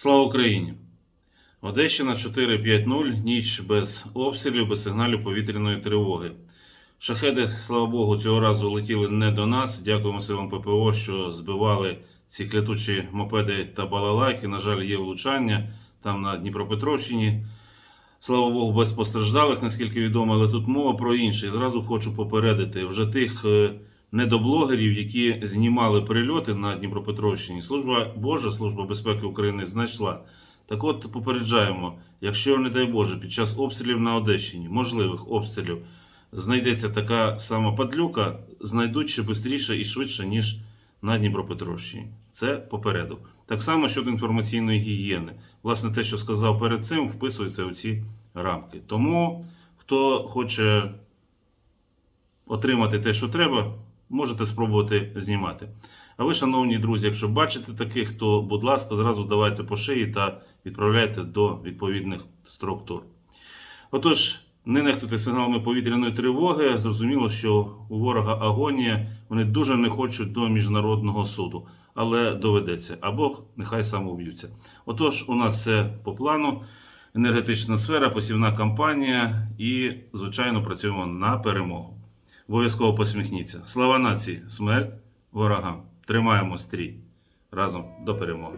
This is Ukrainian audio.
Слава Україні! Одещина 450, ніч без обстрілів, без сигналів повітряної тривоги. Шахеди, слава Богу, цього разу летіли не до нас. Дякуємо силам ППО, що збивали ці клятучі мопеди та балалайки. На жаль, є влучання там на Дніпропетровщині. Слава Богу, без постраждалих, наскільки відомо, але тут мова про інше. І зразу хочу попередити вже тих е, недоблогерів, які знімали прильоти на Дніпропетровщині. Служба Божа, Служба безпеки України знайшла. Так от попереджаємо, якщо, не дай Боже, під час обстрілів на Одещині, можливих обстрілів, знайдеться така сама падлюка, знайдуть ще швидше і швидше, ніж на Дніпропетровщині. Це попереду. Так само щодо інформаційної гігієни. Власне, те, що сказав перед цим, вписується у ці рамки. Тому, хто хоче отримати те, що треба, можете спробувати знімати. А ви, шановні друзі, якщо бачите таких, то, будь ласка, зразу давайте по шиї та відправляйте до відповідних структур. Отож, не нехтуйте сигналами повітряної тривоги. Зрозуміло, що у ворога агонія вони дуже не хочуть до міжнародного суду, але доведеться. А Бог нехай самоуб'ються. Отож, у нас все по плану. Енергетична сфера, посівна кампанія і, звичайно, працюємо на перемогу. Обов'язково посміхніться. Слава нації, смерть ворогам. Тримаємо стрій разом до перемоги.